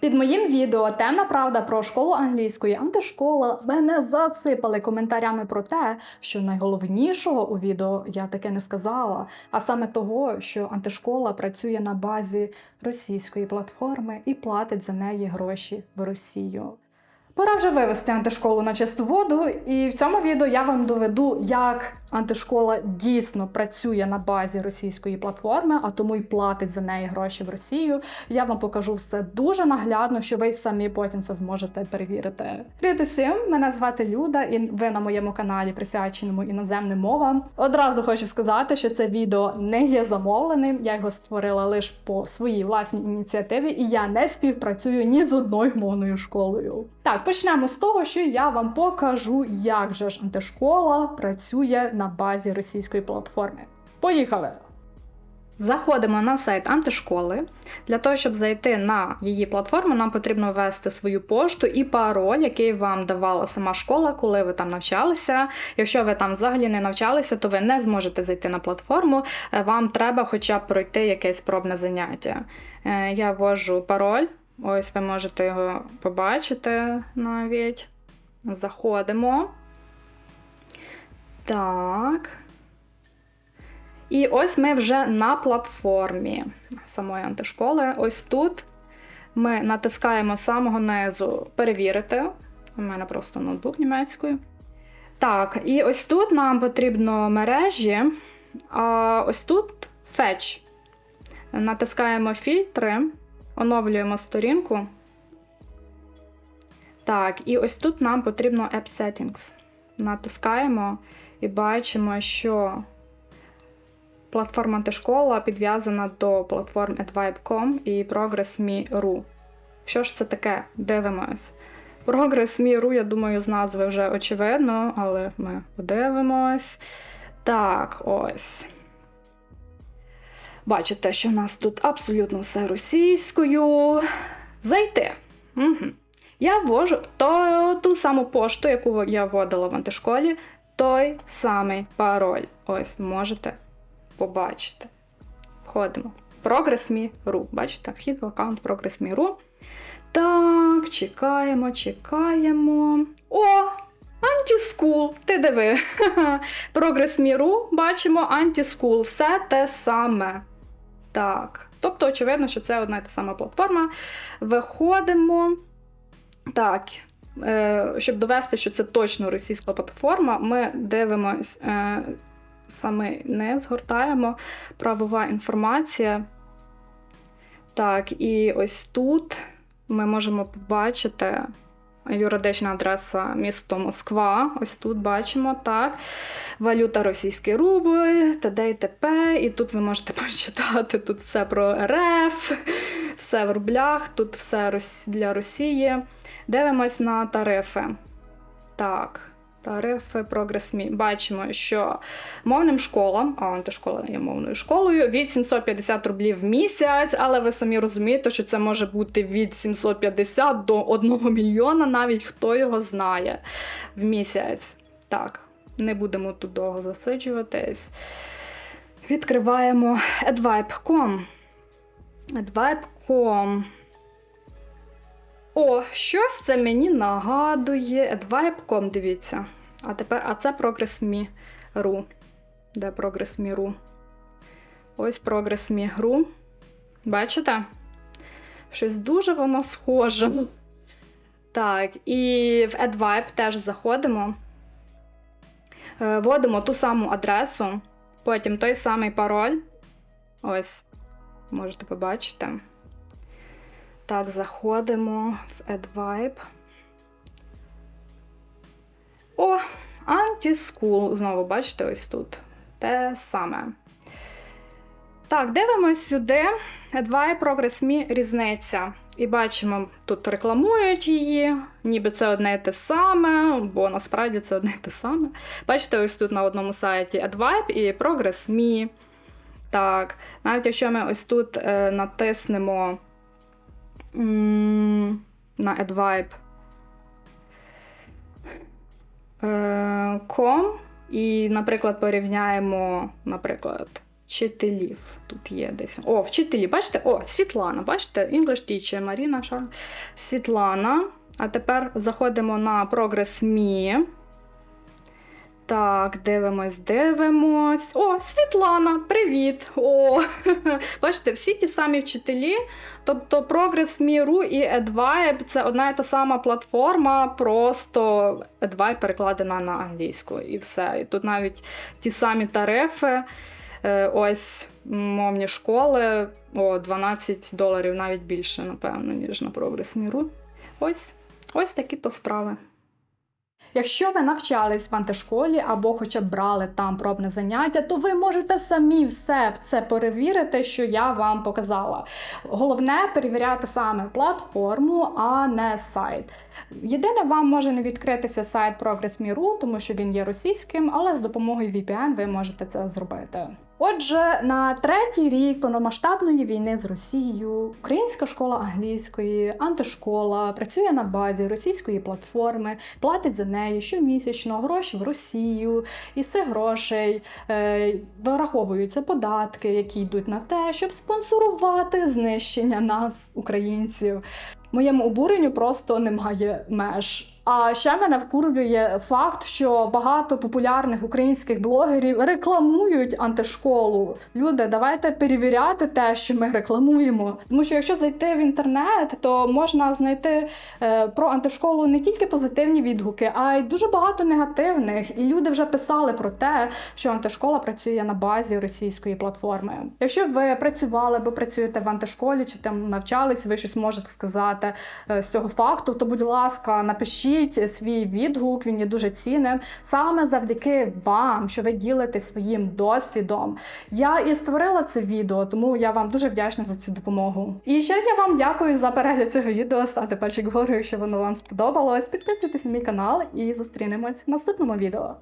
Під моїм відео темна правда про школу англійської антишкола мене засипали коментарями про те, що найголовнішого у відео я таке не сказала, а саме того, що антишкола працює на базі російської платформи і платить за неї гроші в Росію. Пора вже вивести антишколу на чисту воду, і в цьому відео я вам доведу, як антишкола дійсно працює на базі російської платформи, а тому й платить за неї гроші в Росію. Я вам покажу все дуже наглядно, що ви самі потім це зможете перевірити. Привіт усім! Мене звати Люда, і ви на моєму каналі присвяченому іноземним мовам. Одразу хочу сказати, що це відео не є замовленим. Я його створила лише по своїй власній ініціативі, і я не співпрацюю ні з одною мовною школою. Так, почнемо з того, що я вам покажу, як же ж антишкола працює на базі російської платформи. Поїхали! Заходимо на сайт антишколи. Для того, щоб зайти на її платформу, нам потрібно ввести свою пошту і пароль, який вам давала сама школа, коли ви там навчалися. Якщо ви там взагалі не навчалися, то ви не зможете зайти на платформу. Е, Вам треба хоча б пройти якесь пробне заняття. Е, Я ввожу пароль. Ось ви можете його побачити навіть. Заходимо. Так. І ось ми вже на платформі самої антишколи. Ось тут ми натискаємо з самого низу перевірити. У мене просто ноутбук німецькою. Так, і ось тут нам потрібно мережі, а ось тут Fetch. Натискаємо фільтри, оновлюємо сторінку. Так, і ось тут нам потрібно App Settings. Натискаємо і бачимо, що платформа антишкола підв'язана до платформ advibe.com і Progress.me.ru. Що ж це таке? Дивимось. Progress.me.ru, я думаю, з назви вже очевидно, але ми подивимось. Так, ось. Бачите, що в нас тут абсолютно все російською. Зайти. Угу. Я ввожу то, ту саму пошту, яку я вводила в антишколі, той самий пароль. Ось можете побачити. Входимо. Progress.me.ru. Бачите, вхід в аккаунт Progress.me.ru. Так, чекаємо, чекаємо. О! Антіскул! Ти диви. Progress.me.ru, бачимо антіскул. Все те саме. Так. Тобто, очевидно, що це одна і та сама платформа. Виходимо. Так. Е, щоб довести, що це точно російська платформа, ми дивимось. Е, саме не згортаємо правова інформація. Так, і ось тут ми можемо побачити юридична адреса місто Москва. Ось тут бачимо так. Валюта російський рубль, т.д. і т.п. І тут ви можете почитати тут все про РФ, все в рублях, тут все для Росії. Дивимось на тарифи. Так. Тарифи Progress.me. Бачимо, що мовним школам, а антишкола є мовною школою, від 750 рублів в місяць, але ви самі розумієте, що це може бути від 750 до 1 мільйона, навіть хто його знає в місяць. Так, не будемо тут довго засиджуватись. Відкриваємо advibe.com. Advibe.com. О, щось це мені нагадує. Advibe.com, дивіться. А тепер, а це Progress.me.ru. Де Progress.me.ru? Ось Progress.me.ru. Бачите? Щось дуже воно схоже. Так, і в AdVibe теж заходимо. Е, вводимо ту саму адресу, потім той самий пароль. Ось, можете побачити. Так, заходимо в AdVibe. О, Anti-School. Знову, бачите, ось тут. Те саме. Так, дивимось сюди. AdVibe Progress.me різниця. І бачимо, тут рекламують її, ніби це одне і те саме, бо насправді це одне і те саме. Бачите, ось тут на одному сайті AdVibe і Progress.me. Так, навіть якщо ми ось тут е, натиснемо на AdVibe com і, наприклад, порівняємо, наприклад, вчителів. Тут є десь. О, вчителі, бачите? О, Світлана, бачите? English teacher, Маріна Шар. Світлана. А тепер заходимо на Progress Me. Так, дивимось, дивимось. О, Світлана, привіт! О, бачите, всі ті самі вчителі. Тобто Progress.me.ru і EdVibe – це одна і та сама платформа, просто EdVibe перекладена на англійську і все. І тут навіть ті самі тарифи. Е, Ось мовні школи, о, 12 доларів, навіть більше, напевно, ніж на Progress.me.ru. Ось, ось такі то справи. Якщо ви навчались в антишколі або хоча б брали там пробне заняття, то ви можете самі все це перевірити, що я вам показала. Головне перевіряти саме платформу, а не сайт. Єдине, вам може не відкритися сайт Progress.me.ru, тому що він є російським, але з допомогою VPN ви можете це зробити. Отже, на третій рік повномасштабної війни з Росією українська школа англійської, антишкола працює на базі російської платформи, платить за неї щомісячно гроші в Росію. І з цих грошей е, вираховуються податки, які йдуть на те, щоб спонсорувати знищення нас, українців. Моєму обуренню просто немає меж. А ще мене вкурвює факт, що багато популярних українських блогерів рекламують антишколу. Люди, давайте перевіряти те, що ми рекламуємо. Тому що якщо зайти в інтернет, то можна знайти е, про антишколу не тільки позитивні відгуки, а й дуже багато негативних. І люди вже писали про те, що антишкола працює на базі російської платформи. Якщо ви працювали або працюєте в антишколі чи там навчались, ви щось можете сказати е, з цього факту, то будь ласка, напишіть свій відгук, він є дуже цінним. Саме завдяки вам, що ви ділитесь своїм досвідом. Я і створила це відео, тому я вам дуже вдячна за цю допомогу. І ще я вам дякую за перегляд цього відео. Ставте пальчик вгору, якщо воно вам сподобалось. Підписуйтесь на мій канал і зустрінемось в наступному відео.